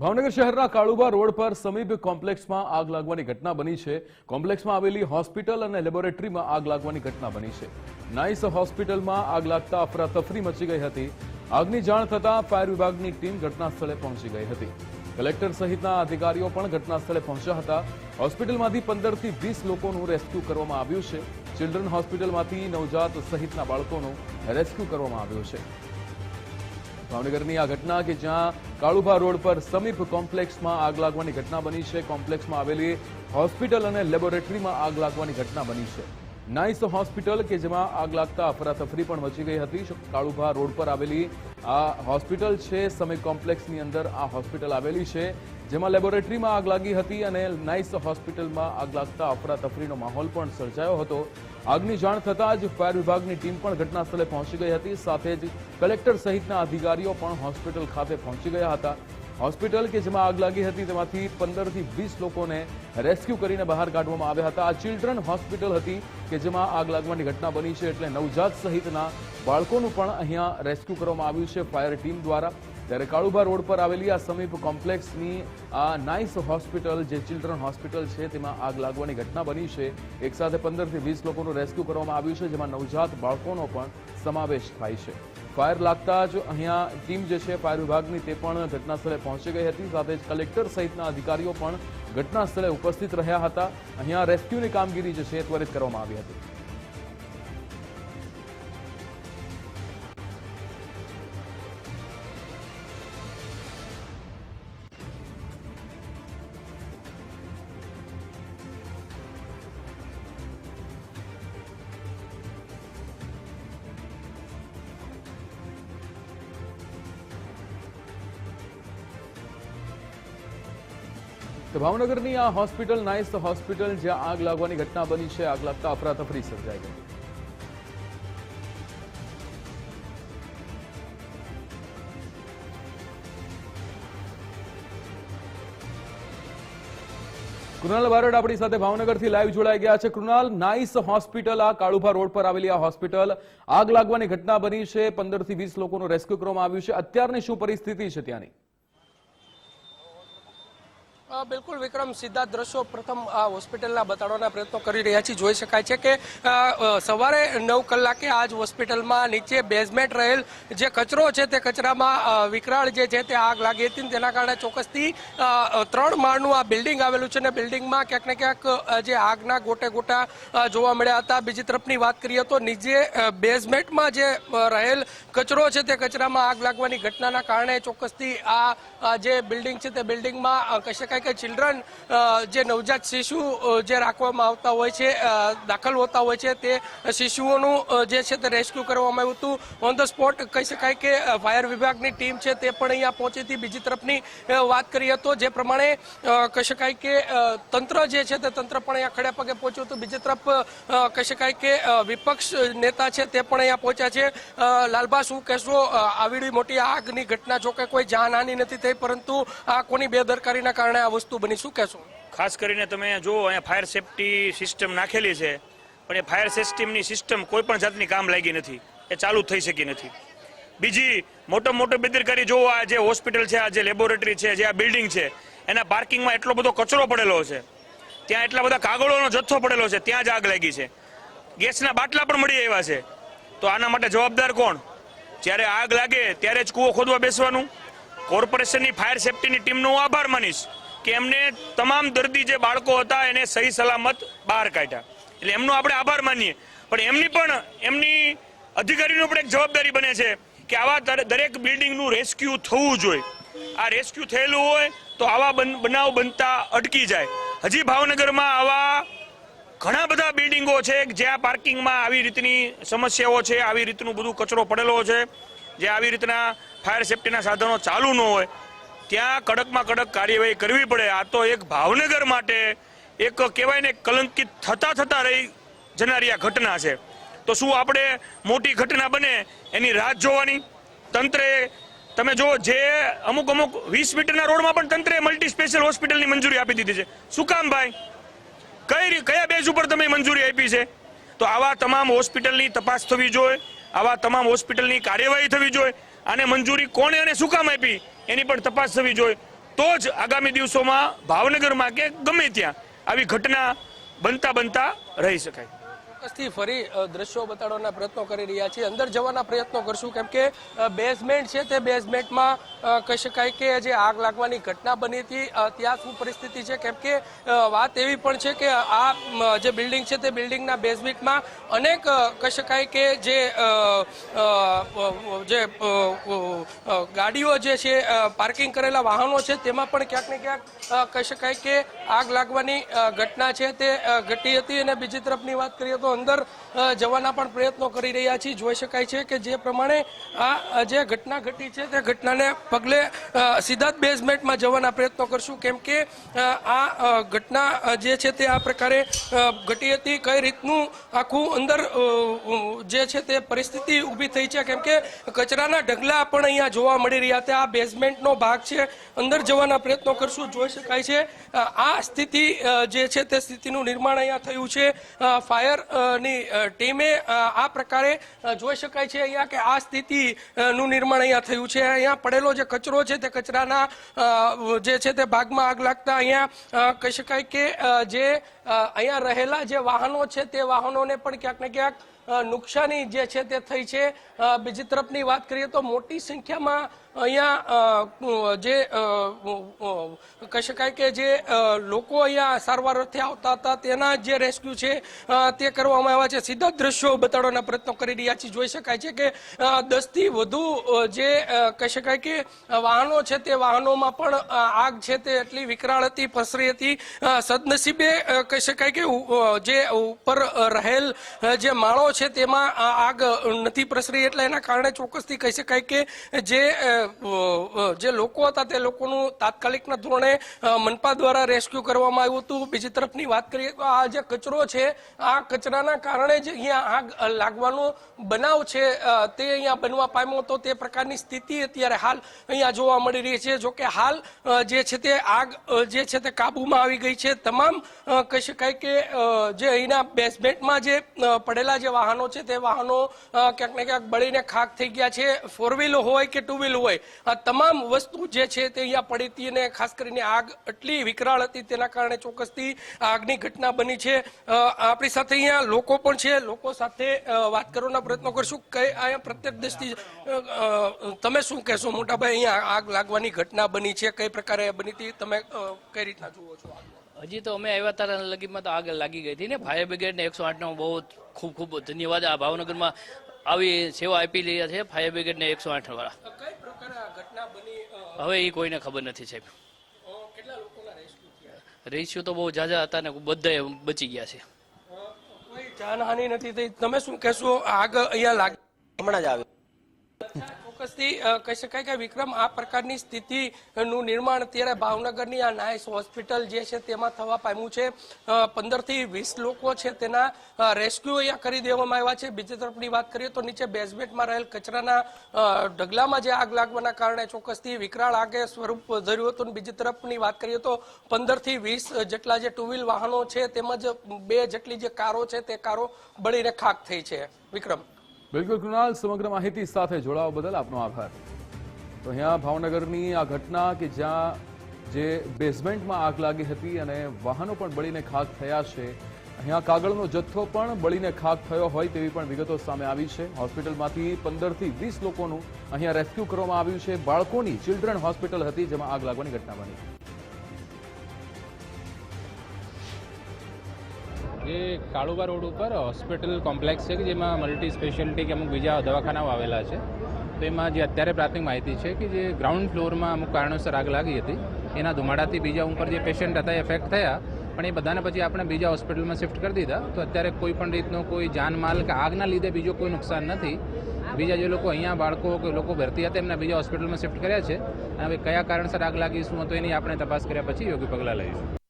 ભાવનગર શહેરના કાળુબા રોડ પર સમીપ કોમ્પ્લેક્સમાં આગ લાગવાની ઘટના બની છે. કોમ્પ્લેક્સમાં આવેલી હોસ્પિટલ અને લેબોરેટરીમાં આગ લાગવાની ઘટના બની છે. નાઇસ હોસ્પિટલમાં આગ લાગતા અફરાતફરી મચી ગઈ હતી. આગની જાણ થતાં ફાયર વિભાગની ટીમ ઘટના સ્થળે પહોંચી ગઈ હતી. કલેક્ટર સહિતના અધિકારીઓ પણ ઘટના સ્થળે પહોંચ્યા હતા. હોસ્પિટલમાંથી પંદરથી વીસ લોકોનું રેસ્ક્યુ કરવામાં આવ્યું છે. ચિલ્ડ્રન હોસ્પિટલમાંથી નવજાત સહિતના બાળકોનું રેસ્ક્યુ કરવામાં આવ્યું છે. ભાવનગરની આ ઘટના કે જ્યાં કાળુભા રોડ પર સમીપ કોમ્પ્લેક્સમાં આગ લાગવાની ઘટના બની છે. કોમ્પ્લેક્સમાં આવેલી હોસ્પિટલ અને લેબોરેટરીમાં આગ લાગવાની ઘટના બની છે. નાઇસ હોસ્પિટલ કે જેમાં આગ લાગતા અફરાતફરી પણ મચી ગઈ હતી. કાળુભા રોડ પર આવેલી આ હોસ્પિટલ છે. સમીપ કોમ્પ્લેક્સની અંદર આ હોસ્પિટલ આવેલી છે, જેમાં લેબોરેટરીમાં આગ લાગી હતી અને નાઇસ હોસ્પિટલમાં આગ લાગતા અફરાતફરીનો માહોલ પણ સર્જાયો હતો. આગની જાણ થતાં જ ફાયર વિભાગની ટીમ પણ ઘટના સ્થળે પહોંચી ગઈ હતી. સાથે જ કલેક્ટર સહિતના અધિકારીઓ પણ હોસ્પિટલ ખાતે પહોંચી ગયા હતા. હોસ્પિટલ કે જેમાં આગ લાગી હતી, તેમાંથી પંદરથી વીસ લોકોને રેસ્ક્યુ કરીને બહાર કાઢવામાં આવ્યા હતા. આ ચિલ્ડ્રન હોસ્પિટલ હતી કે જેમાં આગ લાગવાની ઘટના બની છે એટલે નવજાત સહિતના બાળકોનું પણ અહીંયા રેસ્ક્યુ કરવામાં આવ્યું છે ફાયર ટીમ દ્વારા. ત્યારે કાળુભા રોડ પર આવેલી આ સમીપ કોમ્પ્લેક્સની આ નાઇસ હોસ્પિટલ જે ચિલ્ડ્રન હોસ્પિટલ છે, તેમાં આગ લાગવાની ઘટના બની છે. એક સાથે પંદરથી વીસ લોકોનું રેસ્ક્યુ કરવામાં આવ્યું છે, જેમાં નવજાત બાળકોનો પણ સમાવેશ થાય છે. ફાયર લાગતા જ અહીંયા ટીમ જે છે ફાયર વિભાગની તે પણ ઘટના સ્થળે પહોંચી ગઈ હતી. સાથે જ કલેક્ટર સહિતના અધિકારીઓ પણ ઘટના સ્થળે ઉપસ્થિત રહ્યા હતા. અહીંયા રેસ્ક્યુની કામગીરી જે છે ત્વરિત કરવામાં આવી હતી. ભાવનગરની આ હોસ્પિટલ, નાઇસ હોસ્પિટલ, જ્યાં આગ લાગવાની ઘટના બની છે, આગ લાગતા અફરાતફરી સર્જાઈ ગઈ. કૃણાલ બારડ આપણી સાથે ભાવનગરથી લાઈવ જોડાઈ ગયા છે. કૃણાલ, નાઇસ હોસ્પિટલ, આ કાળુભા રોડ પર આવેલી આ હોસ્પિટલ. આગ લાગવાની ઘટના બની છે. પંદરથી વીસ લોકોનું રેસ્ક્યુ કરવામાં આવ્યું છે. અત્યારની શું પરિસ્થિતિ છે ત્યાંની? બિલકુલ વિક્રમ, સીધા દ્રશ્યો પ્રથમ આ હોસ્પિટલના બતાડવાના પ્રયત્નો કરી રહ્યા છીએ. જોઈ શકાય છે કે સવારે નવ કલાકે આજ હોસ્પિટલમાં નીચે બેઝમેન્ટ રહેલ જે કચરો છે તે કચરામાં વિકરાળ જે છે તે આગ લાગી હતી તેના કારણે ચોક્કસથી ત્રણ માળનું આ બિલ્ડિંગ આવેલું છે અને બિલ્ડિંગમાં ક્યાંક ને ક્યાંક જે આગના ગોટે ગોટા જોવા મળ્યા હતા. બીજી તરફની વાત કરીએ તો નીચે બેઝમેન્ટમાં જે રહેલ કચરો છે તે કચરામાં આગ લાગવાની ઘટનાના કારણે ચોક્કસથી આ આ જે બિલ્ડિંગ છે તે બિલ્ડિંગમાં કહી શકાય કે ચિલ્ડ્રન જે નવજાત શિશુ જે રાખવામાં આવતા હોય છે દાખલ હોતા હોય છે, તે શિશુઓનું જે છે તે રેસ્ક્યુ કરવામાં આવ્યું હતું. ઓન ધ સ્પોટ કહી શકાય કે ફાયર વિભાગની ટીમ છે તે પણ અહીંયા પહોંચી હતી. બીજી તરફની વાત કરીએ તો જે પ્રમાણે કહી શકાય કે તંત્ર જે છે તે તંત્ર પણ અહીંયા ખડે પગે પહોંચ્યું હતું. બીજી તરફ કહી શકાય કે વિપક્ષ નેતા છે તે પણ અહીંયા પહોંચ્યા છે. લાલબા શું કહેશો આવી મોટી આગની ઘટના જો કે કોઈ જાનહાની નથી થઈ, પરંતુ આ કોની બેદરકારીના કારણે આ વસ્તુ બની, શું કહેશો? ખાસ કરીને તમે જુઓ અહીંયા ફાયર સેફટી સિસ્ટમ નાખેલી છે, પણ એ ફાયર સિસ્ટમની સિસ્ટમ કોઈ પણ જાતની કામ લાગી નથી. એ ચાલુ થઈ શકી નથી. બીજી, મોટો મોટો બેદરકારી જુઓ આ જે હોસ્પિટલ છે, આ જે લેબોરેટરી છે, જે આ બિલ્ડિંગ છે, એના પાર્કિંગમાં એટલો બધો કચરો પડેલો છે, ત્યાં એટલા બધા કાગળોનો જથ્થો પડેલો છે, ત્યાં જ આગ લાગી છે. ગેસના બાટલા પણ મળી આવ્યા છે. તો આના માટે જવાબદાર કોણ? જ્યારે આગ લાગે, ત્યારે જ કૂવો ખોદવા બેસવાનું. કોર્પોરેશનની ફાયર સેફટીની ટીમનો હું આભાર માનીશ. કે એમને તમામ દર્દી જે બાળકો હતા એને સહી સલામત બહાર કાઢ્યા. એટલે એમનો આપણે આભાર માનીએ. પણ એમની પણ, એમની અધિકારીનું પણ એક જવાબદારી બને છે કે આવા દરેક બિલ્ડિંગનું રેસ્ક્યુ થવું જોઈએ. આ રેસ્ક્યુ થયેલું હોય તો આવા બન- બનાવ બનતા અટકી જાય. હજી ભાવનગરમાં આવા ઘણા બધા બિલ્ડિંગો છે જ્યાં પાર્કિંગમાં આવી રીતની સમસ્યાઓ છે, આવી રીતનું બધું કચરો પડેલો છે, જે આવી રીતના ફાયર સેફટીના સાધનો ચાલુ ન હોય. ત્યાં કડકમાં કડક કાર્યવાહી કરવી પડે. આ તો એક ભાવનગર માટે એક કહેવાય ને કલંકિત થતા થતા રહી જનારી આ ઘટના છે. તો શું આપણે મોટી ઘટના બને એની રાહ જોવાની? તંત્રે, તમે જો જે અમુક અમુક વીસ મીટરના રોડમાં પણ તંત્રે મલ્ટી સ્પેશિયલ હોસ્પિટલની મંજૂરી આપી દીધી છે. શું કામ ભાઈ? કઈ કયા બેઝ ઉપર તમે મંજૂરી આપી છે? તો આવા તમામ હોસ્પિટલની તપાસ થવી જોઈએ. આવા તમામ હોસ્પિટલની કાર્યવાહી થવી જોઈએ આને મંજૂરી કોણે અને શું કામ આપી એની પણ તપાસ થવી જોઈએ. તો જ આગામી દિવસોમાં ભાવનગરમાં કે ગમે ત્યાં આવી ઘટના બનતા બનતા રહી શકાય. ચોક્કસથી ફરી દ્રશ્યો બતાડવાના પ્રયત્નો કરી રહ્યા છીએ. અંદર જવાના પ્રયત્નો કરશું. કેમ કે બેઝમેન્ટ છે તે બેઝમેન્ટમાં કહી શકાય કે જે આગ લાગવાની ઘટના બની હતી ત્યાં શું પરિસ્થિતિ છે? કેમ કે વાત એવી પણ છે કે આ જે બિલ્ડિંગ છે તે બિલ્ડિંગના બેઝમેન્ટમાં અનેક કહી શકાય કે જે જે ગાડીઓ જે છે પાર્કિંગ કરેલા વાહનો છે, તેમાં પણ ક્યાંક ને ક્યાંક કહી શકાય કે આગ લાગવાની ઘટના છે તે ઘટી હતી. અને બીજી તરફની વાત કરીએ તો અંદર જવાના પણ પ્રયત્નો કરી રહ્યા છીએ. જોઈ શકાય છે કે જે પ્રમાણે આ જે ઘટના ઘટી છે, તે ઘટનાને પગલે સીધા જ બેઝમેન્ટમાં જવાના પ્રયત્નો કરશું. કેમ કે આ ઘટના જે છે તે આ પ્રકારે ઘટી હતી, કઈ રીતનું આખું અંદર જે છે તે પરિસ્થિતિ ઊભી થઈ છે. કેમ કે કચરાના ઢગલા પણ અહીંયા જોવા મળી રહ્યા હતા આ બેઝમેન્ટનો ભાગ છે. અંદર જવાના પ્રયત્નો કરશું. જોઈ શકાય છે આ સ્થિતિ જે છે તે સ્થિતિનું નિર્માણ અહીંયા થયું છે. ફાયર ની ટીમે આ પ્રકારે જોઈ શકાય છે અહીંયા કે આ સ્થિતિનું નિર્માણ અહીંયા થયું છે. અહીંયા પડેલો જે કચરો છે તે કચરાના જે છે તે ભાગમાં આગ લાગતા અહીંયા કહી શકાય કે જે અહીંયા રહેલા જે વાહનો છે તે વાહનોને પણ ક્યાંક ને ક્યાંક નુકસાની જે છે તે થઈ છે. બીજી તરફની વાત કરીએ તો મોટી સંખ્યામાં અહીંયા જે કહી શકાય કે જે લોકો અહીંયા સારવાર અર્થે આવતા હતા, તેના જે રેસ્ક્યુ છે તે કરવામાં આવ્યા છે. સીધા દ્રશ્યો બતાડવાના પ્રયત્નો કરી રહ્યા છીએ. જોઈ શકાય છે કે દસથી વધુ જે કહી શકાય કે વાહનો છે તે વાહનોમાં પણ આગ છે તે એટલી વિકરાળ હતી પસરી હતી. સદનસીબે કહી શકાય કે જે ઉપર રહેલ જે માળો છે, તેમાં આગ નથી પ્રસરી એટલે એના કારણે ચોક્કસથી કહી શકાય કે જે જે લોકો હતા તે લોકોનું તાત્કાલિકના ધોરણે મનપા દ્વારા રેસ્ક્યુ કરવામાં આવ્યું હતું. બીજી તરફની વાત કરીએ તો આ જે કચરો છે, આ કચરાના કારણે જ અહીંયા આગ લાગવાનો બનાવ છે તે અહીંયા બનવા પામ્યો હતો. તે પ્રકારની સ્થિતિ અત્યારે હાલ અહીંયા જોવા મળી રહી છે. જોકે હાલ જે છે તે આગ જે છે તે કાબુમાં આવી ગઈ છે. તમામ કહી શકાય કે જે અહીંના બેઝમેન્ટમાં જે પડેલા જે વાહનો છે, તે વાહનો ક્યાંક ને ક્યાંક બળીને ખાક થઈ ગયા છે. ફોર વ્હીલ હોય કે ટુ વ્હીલ હોય, આ તમામ વસ્તુ જે છે તે અહીંયા પડી હતી અને ખાસ કરીને આગ એટલી વિકરાળ હતી તેના કારણે ચોક્કસથી આગની ઘટના બની છે. આપણી સાથે અહીંયા લોકો પણ છે. લોકો સાથે વાત કરવાના પ્રયત્નો કરશું. કઈ અહીંયા પ્રત્યેક દ્રષ્ટિ તમે શું કહેશો? મોટાભાઈ, અહીંયા આગ લાગવાની ઘટના બની છે. કઈ પ્રકારે બની હતી? તમે કઈ રીતના જુઓ છો હજી તો અમે આવ્યા તારા લગીમાં તો આગ લાગી ગઈ હતી ને. ફાયર બ્રિગેડ ને એકસો આઠનો બહુ ખૂબ ખૂબ ધન્યવાદ. આ ભાવનગરમાં આવી સેવા આપી રહ્યા છે ફાયર બ્રિગેડ ને એકસો આઠ વાળા હવે એ કોઈને ખબર નથી સાહેબ. રેસ્ક્યુ તો બહુ ઝાઝા હતા ને બધા બચી ગયા છે. જાનહાની નથી થઈ. તમે શું કહેશો? આગ અહીંયા લાગે હમણાં જ આવ્યો ચોક્કસથી કહી શકાય કે વિક્રમ આ પ્રકારની સ્થિતિનું નિર્માણ અત્યારે ભાવનગરની આ નાઇસ હોસ્પિટલ જે છે તેમાં થવા પામ્યું છે. પંદરથી વીસ લોકો છે તેના રેસ્ક્યુ અહીંયા કરી દેવામાં આવ્યા છે. બીજી તરફની વાત કરીએ તો નીચે બેઝમેન્ટમાં રહેલ કચરાના ઢગલામાં જે આગ લાગવાના કારણે ચોક્કસથી વિકરાળ આગે સ્વરૂપ ધર્યું હતું. બીજી તરફની વાત કરીએ તો પંદરથી વીસ જેટલા જે ટુ વ્હીલ વાહનો છે તેમજ બે જેટલી જે કારો છે તે કારો બળીને ખાક થઈ છે. વિક્રમ. બિલકુલ કૃણાલ, સમગ્ર માહિતી સાથે જોડાવા બદલ આપનો આભાર. તો અહીંયા ભાવનગરની આ ઘટના કે જ્યાં જે બેઝમેન્ટમાં આગ લાગી હતી અને વાહનો પણ બળીને ખાક થયા છે, અહીંયા કાગળનો જથ્થો પણ બળીને ખાક થયો હોય તેવી પણ વિગતો સામે આવી છે. હોસ્પિટલમાંથી પંદરથી વીસ લોકોનું અહીંયા રેસ્ક્યુ કરવામાં આવ્યું છે. બાળકોની ચિલ્ડ્રન હોસ્પિટલ હતી જેમાં આગ લાગવાની ઘટના બની. એ કાળુબા રોડ ઉપર હોસ્પિટલ કોમ્પ્લેક્સ છે કે જેમાં મલ્ટી સ્પેશિયાલિટી કે અમુક બીજા દવાખાનાઓ આવેલા છે. તો એમાં જે અત્યારે પ્રાથમિક માહિતી છે કે જે ગ્રાઉન્ડ ફ્લોરમાં અમુક કારણોસર આગ લાગી હતી. એના ધુમાડાથી બીજા ઉપર જે પેશન્ટ હતા એફેક્ટ થયા. પણ એ બધાને પછી આપણે બીજા હોસ્પિટલમાં શિફ્ટ કરી દીધા. તો અત્યારે કોઈ પણ રીતનો કોઈ જાનમાલ કે આગના લીધે બીજો કોઈ નુકસાન નથી. બીજા જે લોકો અહીંયા બાળકો કે લોકો ભરતી હતા એમને બીજા હોસ્પિટલમાં શિફ્ટ કર્યા છે. અને હવે કયા કારણસર આગ લાગી શું હતું એની આપણે તપાસ કર્યા પછી યોગ્ય પગલાં લઈશું.